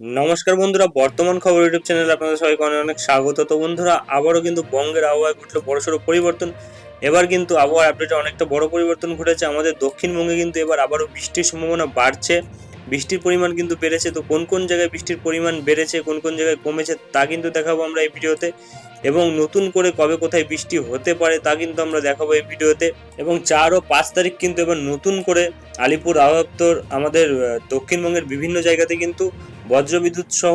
নমস্কার বন্ধুরা, বর্তমান খবর ইউটিউব চ্যানেলে আপনাদের সবাইকে অনেক অনেক স্বাগত। তো বন্ধুরা, আবারও কিন্তু বঙ্গের আবহাওয়ায় ঘটলো বড়সড় পরিবর্তন। এবার কিন্তু আবহাওয়ার আপডেটে অনেকটা বড় পরিবর্তন ঘটেছে। আমাদের দক্ষিণবঙ্গে কিন্তু এবার আবারও বৃষ্টির সম্ভাবনা বাড়ছে। বৃষ্টির পরিমাণ কিন্তু বেড়েছে, তো কোন কোন জায়গায় বৃষ্টির পরিমাণ বেড়েছে, কোন কোন জায়গায় কমেছে তা কিন্তু দেখাবো আমরা এই ভিডিওতে। এবং নতুন করে কবে কোথায় বৃষ্টি হতে পারে তা কিন্তু আমরা দেখাবো এই ভিডিওতে। এবং চার ও পাঁচ তারিখ কিন্তু এবার নতুন করে আলিপুর আবহাওয়া আমাদের দক্ষিণবঙ্গের বিভিন্ন জায়গাতে কিন্তু বজ্রবিদ্যুৎ সহ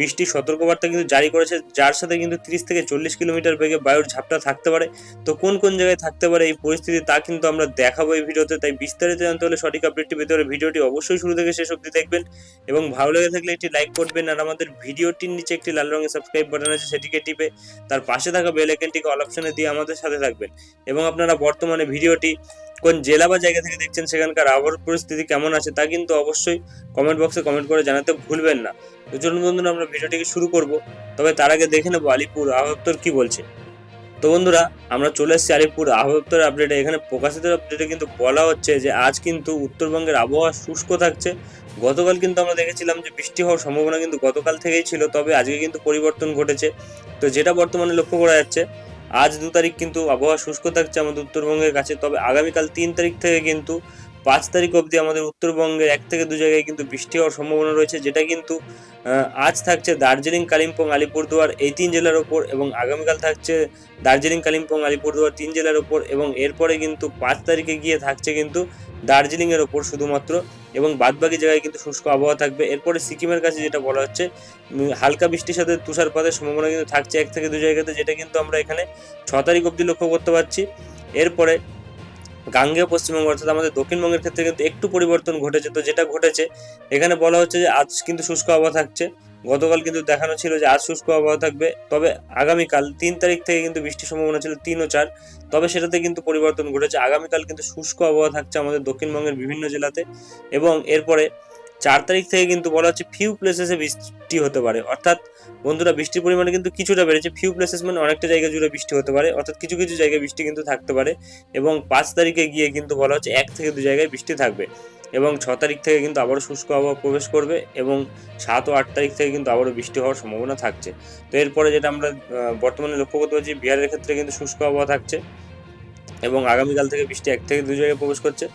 বৃষ্টির সতর্কবার্তা কিন্তু জারি করেছে, যার সাথে কিন্তু তিরিশ থেকে চল্লিশ কিলোমিটার বেগে বায়ুর ঝাপটা থাকতে পারে। তো কোন কোন জায়গায় থাকতে পারে এই পরিস্থিতি তা কিন্তু আমরা দেখাবো এই ভিডিওতে, তাই বিস্তারিত জানতে হলে সঠিক আপডেটটি পেতে হলে ভিডিওটি অবশ্যই শুরু থেকে শেষ অবধি দেখবেন। এবং ভালো লেগে থাকলে একটি লাইক করবেন, আর আমাদের ভিডিওটির নিচে একটি লাল রঙের সাবস্ক্রাইব বাটন আছে, সেটিকে টিপে তার পাশে থাকা বেল আইকনটিকে অল অপশনে দিয়ে আমাদের সাথে থাকবেন। এবং আপনারা বর্তমানে ভিডিওটি কোন জেলা বা জায়গা থেকে দেখছেন সেখানকার আবহাওয়ার পরিস্থিতি কেমন আছে তা কিন্তু অবশ্যই কমেন্ট বক্সে কমেন্ট করে জানাতে ভুলবেন না। তো চলুন বন্ধুরা, আমরা ভিডিওটিকে শুরু করব। তবে তার আগে দেখে নেব আলিপুর আবহাওয়া কি বলছে। তো বন্ধুরা, আমরা চলে এসেছি আলিপুর আবহাওয়া আপডেটে এখানে প্রকাশিত আপডেটে কিন্তু বলা হচ্ছে যে, আজ কিন্তু উত্তরবঙ্গের আবহাওয়া শুষ্ক থাকছে। গতকাল কিন্তু আমরা দেখেছিলাম যে, বৃষ্টি হওয়ার সম্ভাবনা কিন্তু গতকাল থেকেই ছিল, তবে আজকে কিন্তু পরিবর্তন ঘটেছে। তো যেটা বর্তমানে লক্ষ্য করা যাচ্ছে আজ দু তারিখ কিন্তু আবহাওয়া শুষ্ক থাকছে আমাদের উত্তরবঙ্গের কাছে, তবে আগামীকাল তিন তারিখ থেকে কিন্তু পাঁচ তারিখ অবধি আমাদের উত্তরবঙ্গের এক থেকে দু জায়গায় কিন্তু বৃষ্টি হওয়ার সম্ভাবনা রয়েছে, যেটা কিন্তু আজ থাকছে দার্জিলিং, কালিম্পং, আলিপুরদুয়ার এই তিন জেলার ওপর এবং আগামীকাল থাকছে দার্জিলিং, কালিম্পং, আলিপুরদুয়ার তিন জেলার ওপর এবং এরপরে কিন্তু পাঁচ তারিখে গিয়ে থাকছে কিন্তু দার্জিলিংয়ের ওপর শুধুমাত্র এবং বাদবাকি জায়গায় কিন্তু শুষ্ক আবহাওয়া থাকবে। এরপরে সিকিমের কাছে যেটা বলা হচ্ছে হালকা বৃষ্টির সাথে তুষারপাতের সম্ভাবনা কিন্তু থাকছে এক থেকে দু জায়গাতে, যেটা কিন্তু আমরা এখানে ছ তারিখ অবধি লক্ষ্য করতে পারছি। এরপরে গাঙ্গেয় পশ্চিমবঙ্গ, অর্থাৎ আমাদের দক্ষিণবঙ্গের ক্ষেত্রে কিন্তু একটু পরিবর্তন ঘটেছে। তো যেটা ঘটেছে, এখানে বলা হচ্ছে যে আজ কিন্তু শুষ্ক আবহাওয়া থাকছে। গতকাল কিন্তু দেখানো ছিল যে আজ শুষ্ক আবহাওয়া থাকবে, তবে আগামীকাল তিন তারিখ থেকে কিন্তু বৃষ্টির সম্ভাবনা ছিল তিন ও চার। তবে সেটাতে কিন্তু পরিবর্তন ঘটেছে। আগামীকাল কিন্তু শুষ্ক আবহাওয়া থাকছে আমাদের দক্ষিণবঙ্গের বিভিন্ন জেলাতে এবং এরপরে চার তারিখ থেকে কিন্তু বলা হচ্ছে ফিউ প্লেসেসে বৃষ্টি হতে পারে। অর্থাৎ বন্ধুরা, বৃষ্টির পরিমাণে কিন্তু কিছুটা বেড়েছে। ফিউ প্লেসেস মানে অনেকটা জায়গা জুড়ে বৃষ্টি হতে পারে। অর্থাৎ কিছু কিছু জায়গায় বৃষ্টি কিন্তু থাকতে পারে এবং পাঁচ তারিখে গিয়ে কিন্তু বলা হচ্ছে এক থেকে দু জায়গায় বৃষ্টি থাকবে এবং ছ তারিখ থেকে কিন্তু আবারও শুষ্ক আবহাওয়া প্রবেশ করবে এবং সাত ও আট তারিখ থেকে কিন্তু আবারও বৃষ্টি হওয়ার সম্ভাবনা থাকছে। তো এরপরে যেটা আমরা বর্তমানে লক্ষ্য করতে পারছি, বিহারের ক্ষেত্রে কিন্তু শুষ্ক আবহাওয়া থাকছে এবং আগামীকাল থেকে বৃষ্টি এক থেকে দু জায়গায় প্রবেশ করছে।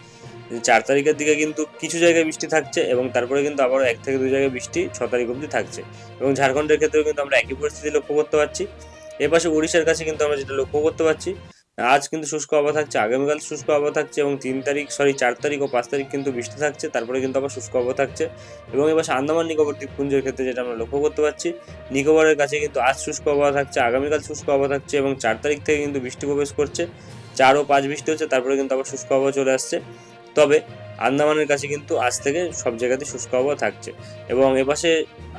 চার তারিখের দিকে কিন্তু কিছু জায়গায় বৃষ্টি থাকছে এবং তারপরে কিন্তু আবারও এক থেকে দু জায়গায় বৃষ্টি ছ তারিখ অবধি থাকছে। এবং ঝাড়খণ্ডের ক্ষেত্রেও কিন্তু আমরা একই পরিস্থিতি লক্ষ্য করতে পারছি। এ পাশে উড়িষ্যার কাছে কিন্তু আমরা যেটা লক্ষ্য করতে পারছি, আজ কিন্তু শুষ্ক আবহাওয়া থাকছে, আগামীকাল শুষ্ক আবহাওয়া থাকছে এবং তিন তারিখ সরি চার তারিখ ও পাঁচ তারিখ কিন্তু বৃষ্টি থাকছে, তারপরে কিন্তু আবার শুষ্ক আবহাওয়া থাকছে। এবং এবার আন্দামান নিকোবর দ্বীপপুঞ্জের ক্ষেত্রে যেটা আমরা লক্ষ্য করতে পারছি, নিকোবরের কাছে কিন্তু আজ শুষ্ক আবহাওয়া থাকছে, আগামীকাল শুষ্ক আবহাওয়া থাকছে এবং চার তারিখ থেকে কিন্তু বৃষ্টি প্রবেশ করছে। চার ও পাঁচ বৃষ্টি হচ্ছে, তারপরে কিন্তু আবার শুষ্ক আবহাওয়া চলে আসছে। তবে আন্দামানের কাছে কিন্তু আজ থেকে সব জায়গাতে শুষ্ক আবহাওয়া থাকছে। এবং এপাশে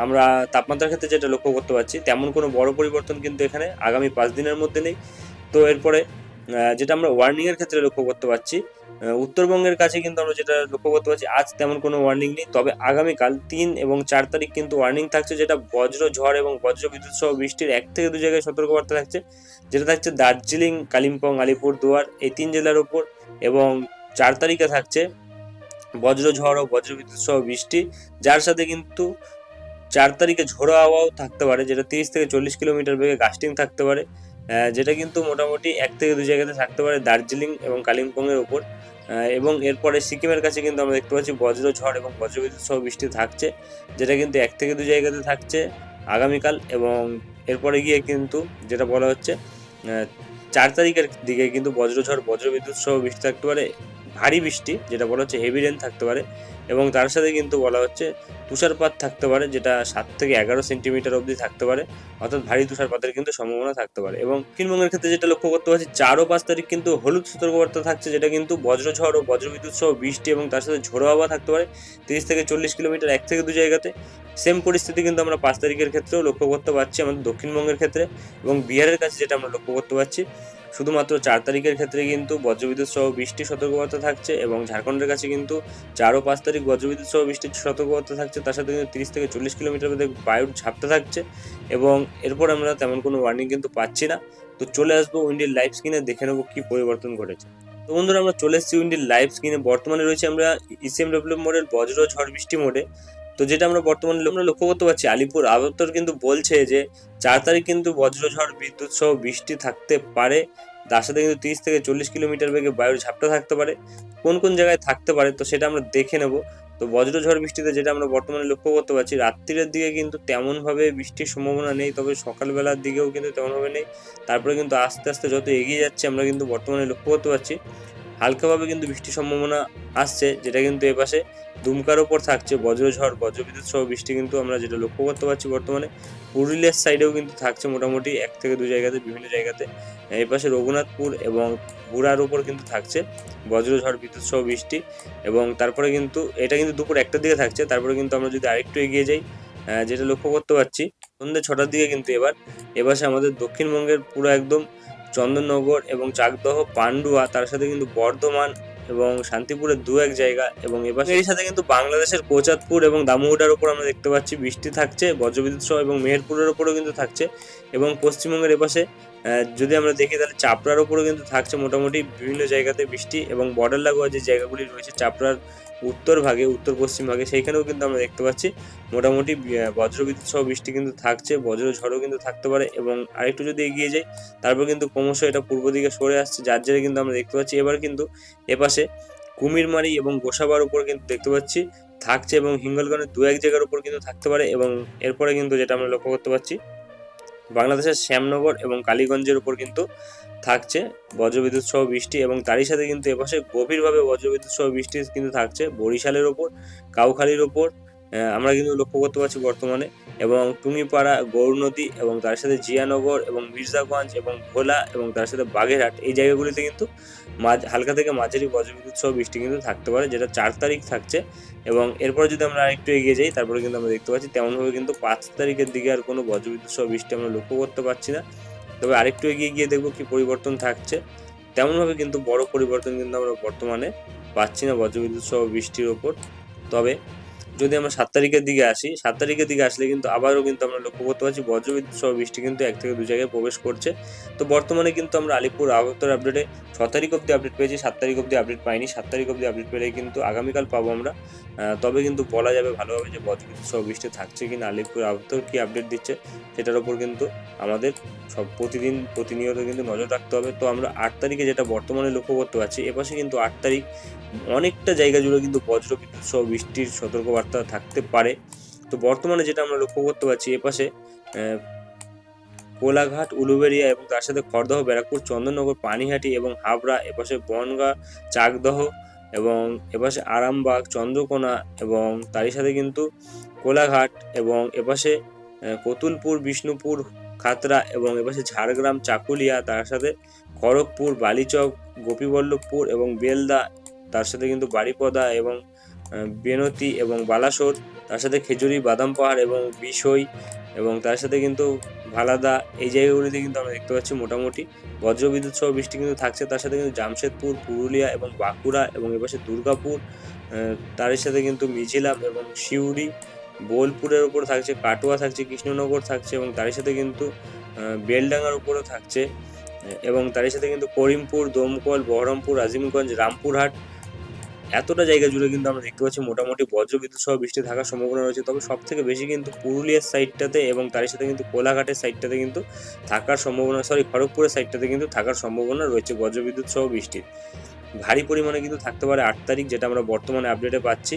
আমরা তাপমাত্রার ক্ষেত্রে যেটা লক্ষ্য করতে পারছি, তেমন কোনো বড় পরিবর্তন কিন্তু এখানে আগামী পাঁচ দিনের মধ্যে নেই। তো এরপরে যেটা আমরা ওয়ার্নিংয়ের ক্ষেত্রে লক্ষ্য করতে পারছি উত্তরবঙ্গের কাছে কিন্তু আমরা যেটা লক্ষ্য করতে পারছি, আজ তেমন কোনো ওয়ার্নিং নেই। তবে আগামীকাল তিন এবং চার তারিখ কিন্তু ওয়ার্নিং থাকছে, যেটা বজ্র ঝড় এবং বজ্র বিদ্যুৎ সহ বৃষ্টির এক থেকে দু জায়গায় সতর্কবার্তা থাকছে। যেটা থাকছে দার্জিলিং, কালিম্পং, আলিপুরদুয়ার, এই তিন জেলার ওপর এবং চার তারিখে থাকছে বজ্র ঝড় ও বজ্রবিদ্যুৎ সহ বৃষ্টি, যার সাথে কিন্তু চার তারিখে ঝোড়ো হাওয়াও থাকতে পারে, যেটা তিরিশ থেকে চল্লিশ কিলোমিটার বেগে গাস্টিং থাকতে পারে যেটা কিন্তু মোটামুটি এক থেকে দু জায়গাতে থাকতে পারে দার্জিলিং এবং কালিম্পংয়ের ওপর এবং এরপরে সিকিমের কাছে কিন্তু আমরা দেখতে পাচ্ছি বজ্র ঝড় এবং বজ্রবিদ্যুৎ সহ বৃষ্টি থাকছে, যেটা কিন্তু এক থেকে দু জায়গাতে থাকছে আগামীকাল এবং এরপরে গিয়ে কিন্তু যেটা বলা হচ্ছে চার তারিখের দিকে কিন্তু বজ্রঝড় বজ্রবিদ্যুৎ সহ বৃষ্টি থাকতে পারে ভারী বৃষ্টি, যেটা বলা হচ্ছে হেভি রেন থাকতে পারে এবং তার সাথে কিন্তু বলা হচ্ছে তুষারপাত থাকতে পারে, যেটা সাত থেকে এগারো সেন্টিমিটার অবধি থাকতে পারে, অর্থাৎ ভারী তুষারপাতের কিন্তু সম্ভাবনা থাকতে পারে। এবং দক্ষিণবঙ্গের ক্ষেত্রে যেটা লক্ষ্য করতে পারছি চার ও পাঁচ তারিখ কিন্তু হলুদ সতর্কবার্তা থাকছে, যেটা কিন্তু বজ্রঝড় ও বজ্রবিদ্যুৎ সহ বৃষ্টি এবং তার সাথে ঝোড়ো হাওয়া থাকতে পারে, তিরিশ থেকে চল্লিশ কিলোমিটার এক থেকে দু জায়গাতে। সেম পরিস্থিতি কিন্তু আমরা পাঁচ তারিখের ক্ষেত্রেও লক্ষ্য করতে পারছি আমাদের দক্ষিণবঙ্গের ক্ষেত্রে এবং বিহারের কাছে যেটা আমরা লক্ষ্য করতে পারছি। শুধুমাত্র চার তারিখের ক্ষেত্রে কিন্তু বজ্রবিদ্যুৎ সহ বৃষ্টি সতর্কবার্তা থাকছে এবং ঝাড়খণ্ডের কাছে কিন্তু চার ও পাঁচ তারিখ বজ্রবিদ্যুৎ সহ বৃষ্টির সতর্কবার্তা থাকছে। তার সাথে কিন্তু তিরিশ থেকে চল্লিশ কিলোমিটার মধ্যে বায়ুর ঝাপটা থাকছে এবং এরপর আমরা তেমন কোনো ওয়ার্নিং কিন্তু পাচ্ছি না। তো চলে আসব উইন্ডির লাইভ স্ক্রিনে, দেখে নেব কী পরিবর্তন ঘটেছে। তো বন্ধুরা, আমরা চলে এসেছি উইন্ডির লাইভ স্ক্রিনে। বর্তমানে রয়েছে আমরা ইসিএম ডব্লিউ মোডের বজ্র ঝড় বৃষ্টি মোডে তো যেটা আমরা বর্তমানে আমরা লক্ষ্য করতে পারছি, আলিপুর আবহাওয়া কিন্তু বলছে যে চার তারিখ কিন্তু বজ্রঝড়, বিদ্যুৎ সহ বৃষ্টি থাকতে পারে। তার সাথে কিন্তু তিরিশ থেকে চল্লিশ কিলোমিটার বেগে বায়ুর ঝাপটা থাকতে পারে। কোন কোন জায়গায় থাকতে পারে তো সেটা আমরা দেখে নেব। তো বজ্রঝড় বৃষ্টিতে যেটা আমরা বর্তমানে লক্ষ্য করতে পারছি, রাত্রির দিকে কিন্তু তেমনভাবে বৃষ্টির সম্ভাবনা নেই, তবে সকালবেলার দিকেও কিন্তু তেমনভাবে নেই। তারপরে কিন্তু আস্তে আস্তে যত এগিয়ে যাচ্ছে আমরা কিন্তু বর্তমানে লক্ষ্য করতে পারছি। হালকাভাবে কিন্তু বৃষ্টির সম্ভাবনা আসছে, যেটা কিন্তু এপাশে দুমকার ওপর থাকছে। বজ্রঝড় বজ্রবিদ্যুৎ সহ বৃষ্টি কিন্তু আমরা যেটা লক্ষ্য করতে পারছি বর্তমানে, পুরুলিয়ার সাইডেও কিন্তু থাকছে মোটামুটি এক থেকে দু জায়গাতে, বিভিন্ন জায়গাতে। এই পাশে রঘুনাথপুর এবং বুড়ার উপর কিন্তু থাকছে বজ্রঝড় বিদ্যুৎ সহ বৃষ্টি এবং তারপরে কিন্তু এটা কিন্তু দুপুর একটার দিকে থাকছে। তারপরে কিন্তু আমরা যদি আরেকটু এগিয়ে যাই যেটা লক্ষ্য করতে পারছি, সন্ধ্যে ছটার দিকে কিন্তু এবার, এপাশে আমাদের দক্ষিণবঙ্গের পুরো একদম চন্দননগর এবং চাকদহ, পান্ডুয়া, তার সাথে কিন্তু বর্ধমান এবং শান্তিপুরের দু এক জায়গা এবং এবার এর সাথে কিন্তু বাংলাদেশের কোচাতপুর এবং দামোহটার উপর আমরা দেখতে পাচ্ছি বৃষ্টি থাকছে, বজ্রবিদ্যুৎ সহ এবং মেহেরপুরের উপরেও কিন্তু থাকছে এবং পশ্চিমবঙ্গের এপাশে যদি আমরা দেখি তাহলে চাপড়ার উপরেও কিন্তু থাকছে মোটামুটি বিভিন্ন জায়গাতে বৃষ্টি এবং বর্ডার লাগোয়া যে জায়গাগুলি রয়েছে, চাপড়ার উত্তর ভাগে, উত্তর পশ্চিম ভাগে, সেইখানেও কিন্তু আমরা দেখতে পাচ্ছি মোটামুটি বজ্রবিদ্যুৎ সহ বৃষ্টি কিন্তু থাকছে, বজ্র ঝড়ও কিন্তু থাকতে পারে এবং আরেকটু যদি এগিয়ে যাই, তারপর কিন্তু ক্রমশ এটা পূর্ব দিকে সরে আসছে, যার জেরে কিন্তু আমরা দেখতে পাচ্ছি এবার কিন্তু এপাশে কুমিরমারি এবং গোসাবার উপর কিন্তু দেখতে পাচ্ছি থাকছে এবং হিঙ্গলগঞ্জের দু এক জায়গার উপর কিন্তু থাকতে পারে এবং এরপরে কিন্তু যেটা আমরা লক্ষ্য করতে পারছি বাংলাদেশের শ্যামনগর এবং কালীগঞ্জের উপর কিন্তু থাকছে বজ্রবিদ্যুৎ সহ বৃষ্টি এবং তারই সাথে কিন্তু এপাশে গভীরভাবে বজ্রবিদ্যুৎ সহ বৃষ্টি কিন্তু থাকছে বরিশালের ওপর কাউখালীর ওপর আমরা কিন্তু লক্ষ্য করতে পারছি বর্তমানে। এবং টুঙ্গিপাড়া, গৌর নদী এবং তার সাথে জিয়ানগর এবং মির্জাগঞ্জ এবং ভোলা এবং তার সাথে বাগেরহাট, এই জায়গাগুলিতে কিন্তু হালকা থেকে মাঝারি বজ্রবিদ্যুৎ সহ বৃষ্টি কিন্তু থাকতে পারে, যেটা চার তারিখ থাকছে। এবং এরপরে যদি আমরা আরেকটু এগিয়ে যাই, তারপরে কিন্তু আমরা দেখতে পাচ্ছি তেমনভাবে কিন্তু পাঁচ তারিখের দিকে আর কোনো বজ্রবিদ্যুৎ সহ বৃষ্টি আমরা লক্ষ্য করতে পারছি না। তবে আরেকটু এগিয়ে গিয়ে দেখব কি পরিবর্তন থাকছে। তেমনভাবে কিন্তু বড় পরিবর্তন কিন্তু আমরা বর্তমানে পাচ্ছি না বজ্রবিদ্যুৎ সহ বৃষ্টির ওপর। তবে যদি আমরা সাত তারিখের দিকে আসি, সাত তারিখের দিকে আসলে কিন্তু আবারও কিন্তু আমরা লক্ষ্য করতে পারছি বজ্রবিদ্যুৎ সহ বৃষ্টি কিন্তু এক থেকে দু জায়গায় প্রবেশ করছে। তো বর্তমানে কিন্তু আমরা আলিপুর আবহাওয়ার আপডেটে ছ তারিখ অব্দি আপডেট পেয়েছি, সাত তারিখ অব্দি আপডেট পাইনি, সাত তারিখ অব্দি আপডেট পেলে কিন্তু আগামীকাল পাবো আমরা। তবে কিন্তু বলা যাবে ভালোভাবে যে বজ্রবিদ্যুৎ সহ বৃষ্টি থাকছে কিনা, আলিপুর আবহাওয়ার কি আপডেট দিচ্ছে সেটার ওপর কিন্তু আমাদের সব প্রতিদিন, প্রতিনিয়ত কিন্তু নজর রাখতে হবে। তো আমরা আট তারিখে যেটা বর্তমানে লক্ষ্য করতে পারছি এপাশে কিন্তু আট তারিখ অনেকটা জায়গা জুড়ে কিন্তু বজ্রবিদ্যুৎ সহ বৃষ্টির সতর্কবার্তা থাকতে পারে। তো বর্তমানে যেটা আমরা লক্ষ্য করতে পারছি এপাশে কোলাঘাট উলুবেড়িয়া এবং তার সাথে খড়দহ, ব্যারাকপুর, চন্দননগর, পানিহাটি এবং হাবড়া এপাশে বনগা, চাকদহ এবং এপাশে আরামবাগ, চন্দ্রকোনা এবং তারই সাথে কিন্তু কোলাঘাট এবং এপাশে কতুলপুর, বিষ্ণুপুর, খাতড়া এবং এপাশে ঝাড়গ্রাম, চাকুলিয়া, তার সাথে খড়গপুর, বালিচক, গোপীবল্লভপুর এবং বেলদা, তার সাথে কিন্তু বাড়িপদা এবং বেনতি এবং বালাসোর, তার সাথে খেজুরি, বাদাম পাহাড় এবং বিষই এবং তার সাথে কিন্তু ভালাদা, এই জায়গাগুলিতে কিন্তু আমরা দেখতে পাচ্ছি মোটামুটি। বজ্রবিদ্যুৎ সহ বৃষ্টি কিন্তু থাকছে, তার সাথে কিন্তু জামশেদপুর, পুরুলিয়া এবং বাঁকুড়া এবং এপাশে দুর্গাপুর তার সাথে কিন্তু মিছিলাম এবং সিউড়ি, বোলপুরের উপর থাকছে, কাটোয়া থাকছে, কৃষ্ণনগর থাকছে এবং তার সাথে কিন্তু বেলডাঙ্গার উপরও থাকছে। এবং তারই সাথে কিন্তু করিমপুর, দমকল, বহরমপুর, আজিমগঞ্জ, রামপুরহাট এতটা জায়গা জুড়ে কিন্তু আমরা দেখতে পাচ্ছি মোটামুটি বজ্রবিদ্যুৎ সহ বৃষ্টি থাকার সম্ভাবনা রয়েছে। তবে সব থেকে বেশি কিন্তু পুরুলিয়ার সাইডটাতে এবং তারই সাথে কিন্তু কোলাঘাটের সাইডটাতে কিন্তু থাকার সম্ভাবনা সরি খড়গপুরের সাইডটাতে কিন্তু থাকার সম্ভাবনা রয়েছে বজ্রবিদ্যুৎ সহ বৃষ্টির ভারী পরিমাণে কিন্তু থাকতে পারে আট তারিখ, যেটা আমরা বর্তমানে আপডেটে পাচ্ছি।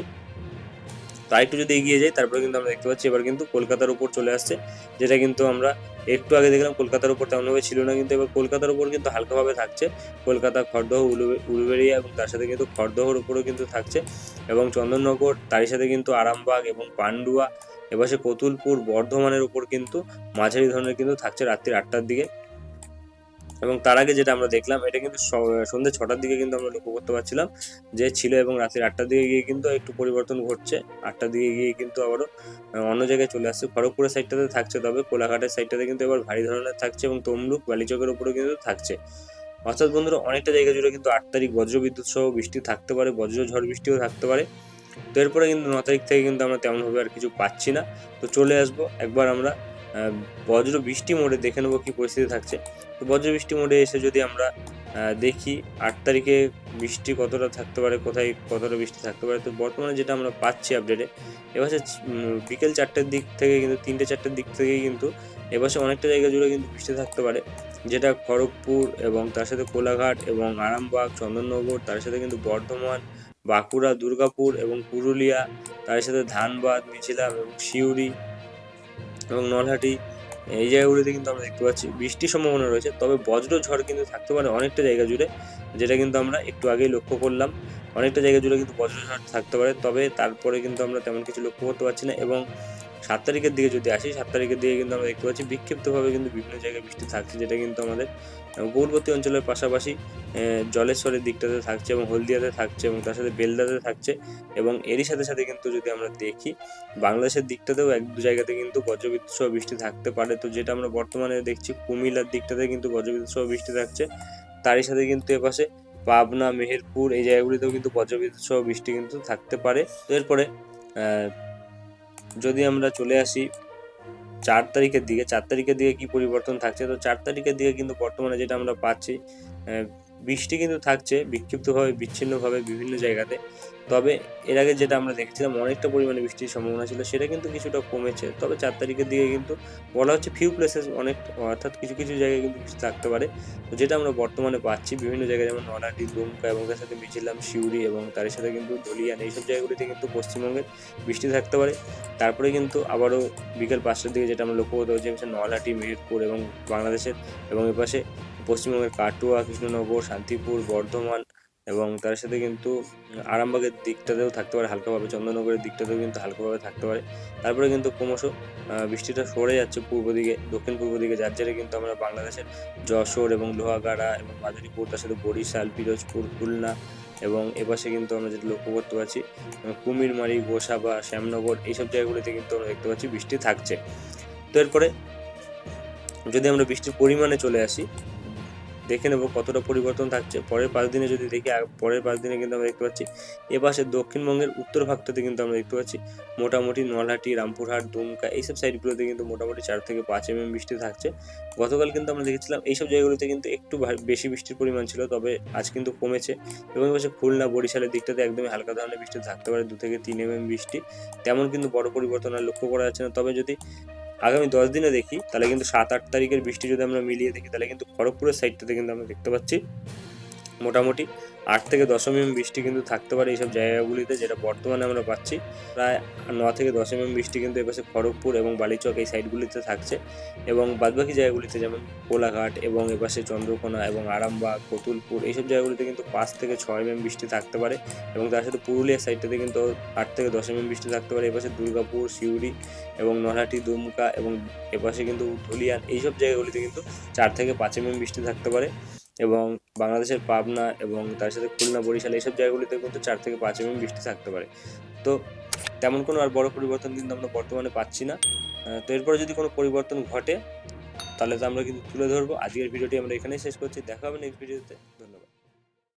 তার একটু যদি এগিয়ে যাই, তারপরে কিন্তু আমরা দেখতে পাচ্ছি এবার কিন্তু কলকাতার উপর চলে আসছে, যেটা কিন্তু আমরা একটু আগে দেখলাম কলকাতার উপর তেমনভাবে ছিল না, কিন্তু এবার কলকাতার উপর কিন্তু হালকাভাবে থাকছে। কলকাতা, খড়দহ, উলুবে- উলুবেড়িয়া এবং তার সাথে কিন্তু খড়দহর উপরেও কিন্তু থাকছে। এবং চন্দননগর, তারই সাথে কিন্তু আরামবাগ এবং পান্ডুয়া এবার সে কতুলপুর, বর্ধমানের উপর কিন্তু মাঝারি ধরনের কিন্তু থাকছে রাত্রির আটটার দিকে। এবং তার আগে যেটা আমরা দেখলাম, এটা কিন্তু সন্ধ্যে ছটার দিকে কিন্তু আমরা লক্ষ্য করতে পারছিলাম যে ছিল এবং রাত্রির আটটার দিকে গিয়ে কিন্তু একটু পরিবর্তন ঘটছে। আটটার দিকে গিয়ে কিন্তু আবারও অন্য জায়গায় চলে আসছে। খড়গপুরের সাইডটাতে থাকছে তবে, কোলাঘাটের সাইডটাতে কিন্তু এবার ভারী ধরনের থাকছে এবং তমলুক বালিচকের উপরেও কিন্তু থাকছে। অর্থাৎ বন্ধুরা, অনেকটা জায়গা জুড়ে কিন্তু আট তারিখ বজ্রবিদ্যুৎ সহ বৃষ্টি থাকতে পারে, বজ্র ঝড় বৃষ্টিও থাকতে পারে। তো এরপরে কিন্তু ন তারিখ থেকে কিন্তু আমরা তেমনভাবে আর কিছু পাচ্ছি না। তো চলে আসব, একবার আমরা বজ্র বৃষ্টি মোডে দেখে নেব কী পরিস্থিতি থাকছে। তো বজ্র বৃষ্টি মোডে এসে যদি আমরা দেখি আট তারিখে বৃষ্টি কতটা থাকতে পারে, কোথায় কতটা বৃষ্টি থাকতে পারে, তো বর্তমানে যেটা আমরা পাচ্ছি আপডেটে এবার বিকেল চারটের দিক থেকে কিন্তু, তিনটে চারটের দিক থেকেই কিন্তু এপাশে অনেকটা জায়গা জুড়ে কিন্তু বৃষ্টি থাকতে পারে, যেটা খড়গপুর এবং তার সাথে কোলাঘাট এবং আরামবাগ, চন্দননগর, তার সাথে কিন্তু বর্ধমান, বাঁকুড়া, দুর্গাপুর এবং পুরুলিয়া, তার সাথে ধানবাদ মিছিলাম এবং সিউড়ি এবং নলহাটি, এই জায়গাগুলিতে কিন্তু আমরা দেখতে পাচ্ছি বৃষ্টির সম্ভাবনা রয়েছে। তবে বজ্র ঝড় কিন্তু থাকতে পারে অনেকটা জায়গা জুড়ে, যেটা কিন্তু আমরা একটু আগেই লক্ষ্য করলাম। অনেকটা জায়গা জুড়ে কিন্তু বজ্র ঝড় থাকতে পারে, তবে তারপরে কিন্তু আমরা তেমন কিছু লক্ষ্য করতে পারছি না এবং সাত তারিখের দিকে যদি আসি, সাত তারিখের দিকে কিন্তু আমরা দেখতে পাচ্ছি বিক্ষিপ্তভাবে কিন্তু বিভিন্ন জায়গায় বৃষ্টি থাকছে, যেটা কিন্তু আমাদের উপকূলবর্তী অঞ্চলের পাশাপাশি জলেশ্বরের দিকটাতে থাকছে এবং হলদিয়াতে থাকছে এবং তার সাথে বেলদাতে থাকছে এবং এরই সাথে সাথে কিন্তু যদি আমরা দেখি, বাংলাদেশের দিকটাতেও এক দু জায়গাতে কিন্তু বজ্রবিদ্যুৎ সহ বৃষ্টি থাকতে পারে। তো যেটা আমরা বর্তমানে দেখছি, কুমিল্লার দিকটাতে কিন্তু বজ্রবিদ্যুৎ সহ বৃষ্টি থাকছে। তারই সাথে কিন্তু এপাশে পাবনা, মেহেরপুর, এই জায়গাগুলিতেও কিন্তু বজ্রবিদ্যুৎ সহ বৃষ্টি কিন্তু থাকতে পারে। এরপরে যদি আমরা চলে আসি চার তারিখের দিকে, চার তারিখের দিকে কি পরিবর্তন থাকছে? তো চার তারিখের দিকে কিন্তু বর্তমানে যেটা আমরা পাচ্ছি বৃষ্টি কিন্তু থাকছে, বিক্ষিপ্তভাবে, বিচ্ছিন্নভাবে বিভিন্ন জায়গাতে। তবে এর আগে যেটা আমরা দেখছিলাম, অনেকটা পরিমাণে বৃষ্টির সম্ভাবনা ছিল, সেটা কিন্তু কিছুটা কমেছে। তবে চার তারিখের দিকে কিন্তু বলা হচ্ছে ফিউ প্লেসেস অনেক, অর্থাৎ কিছু কিছু জায়গায় কিন্তু বৃষ্টি থাকতে পারে। তো যেটা আমরা বর্তমানে পাচ্ছি, বিভিন্ন জায়গায় যেমন নলাটি দুমকা এবং তার সাথে মিছিলাম শিউরি এবং তার সাথে কিন্তু ধলিয়ান এইসব জায়গাগুলিতে কিন্তু পশ্চিমবঙ্গের বৃষ্টি থাকতে পারে। তারপরে কিন্তু আবারও বিকেল পাঁচটার দিকে যেটা আমরা লক্ষ্য করতে পারছি, হচ্ছে নলহাটি মেহেরপুর এবং বাংলাদেশের এবং এপাশে পশ্চিমবঙ্গের কাটুয়া, কৃষ্ণনগর, শান্তিপুর, বর্ধমান এবং তার সাথে কিন্তু আরামবাগের দিকটাতেও থাকতে পারে, হালকাভাবে চন্দননগরের দিকটাতেও কিন্তু হালকাভাবে থাকতে পারে। তারপরে কিন্তু ক্রমশ বৃষ্টিটা সরে যাচ্ছে পূর্ব দিকে, দক্ষিণ পূর্ব দিকে, যার জেরে কিন্তু আমরা বাংলাদেশের যশোর এবং লোহাগাড়া এবং মাদারীপুর তার সাথে বরিশাল, পিরোজপুর, খুলনা এবং এপাশে কিন্তু আমরা যেটা লক্ষ্য করতে পারছি কুমিরমারি, গোসাবা, শ্যামনগর, এইসব জায়গাগুলিতে কিন্তু আমরা দেখতে পাচ্ছি বৃষ্টি থাকছে। তো এরপরে যদি আমরা বৃষ্টির পরিমাণে চলে আসি দেখে নেব কতটা পরিবর্তন থাকছে। পরের পাঁচ দিনে যদি দেখি পরের পাঁচ দিনে কিন্তু আমরা দেখতে পাচ্ছি, এপাশে দক্ষিণবঙ্গের উত্তর ভাগটাতে কিন্তু আমরা দেখতে পাচ্ছি, মোটামুটি নলহাটি, রামপুরহাট, দুমকা, এইসব সাইডগুলোতে কিন্তু মোটামুটি চার থেকে পাঁচ এম এম বৃষ্টি থাকছে। গতকাল কিন্তু আমরা দেখেছিলাম, এইসব জায়গাগুলোতে কিন্তু একটু বেশি বৃষ্টির পরিমাণ ছিল, তবে আজ কিন্তু কমেছে। এবং এপাশে খুলনা, বরিশালের দিকটাতে একদমই হালকা ধরনের বৃষ্টি থাকতে পারে, দু থেকে তিন এম এম বৃষ্টি। তেমন কিন্তু বড় পরিবর্তন আর লক্ষ্য করা যাচ্ছে না। তবে যদি আগামী দশ দিনে দেখি, তাহলে কিন্তু সাত, আট তারিখের বৃষ্টি যদি আমরা মিলিয়ে দেখি, তাহলে কিন্তু খড়গপুরের সাইডটাতে কিন্তু আমরা দেখতে পাচ্ছি। মোটামুটি আট থেকে দশ এমএম বৃষ্টি কিন্তু থাকতে পারে এইসব জায়গাগুলিতে, যেটা বর্তমানে আমরা পাচ্ছি। প্রায় ন থেকে দশ এমএম বৃষ্টি কিন্তু এপাশে খড়গপুর এবং বালিচক এই সাইডগুলিতে থাকছে এবং বাদবাকি জায়গাগুলিতে যেমন কোলাঘাট এবং এপাশে চন্দ্রকোনা এবং আরামবাগ, কতুলপুর, এইসব জায়গাগুলিতে কিন্তু পাঁচ থেকে ছয় এমএম বৃষ্টি থাকতে পারে এবং তার সাথে পুরুলিয়ার সাইডটাতে কিন্তু আট থেকে দশ এমএম বৃষ্টি থাকতে পারে। এপাশে দুর্গাপুর, সিউড়ি এবং নলহাটি, দুমকা এবং এপাশে কিন্তু ধুলিয়ান এইসব জায়গাগুলিতে কিন্তু চার থেকে পাঁচ এমএম বৃষ্টি থাকতে পারে। এবং বাংলাদেশের পাবনা এবং তার সাথে খুলনা, বরিশাল এইসব জায়গাগুলিতে কিন্তু চার থেকে পাঁচ এমএম বৃষ্টি থাকতে পারে। তো তেমন কোনো আর বড় পরিবর্তন কিন্তু আমরা বর্তমানে পাচ্ছি না। তো এরপরে যদি কোনো পরিবর্তন ঘটে, তাহলে তো আমরা কিন্তু তুলে ধরবো। আজকের ভিডিওটি আমরা এখানেই শেষ করছি। দেখা হবে নেক্সট ভিডিওতে ধন্যবাদ।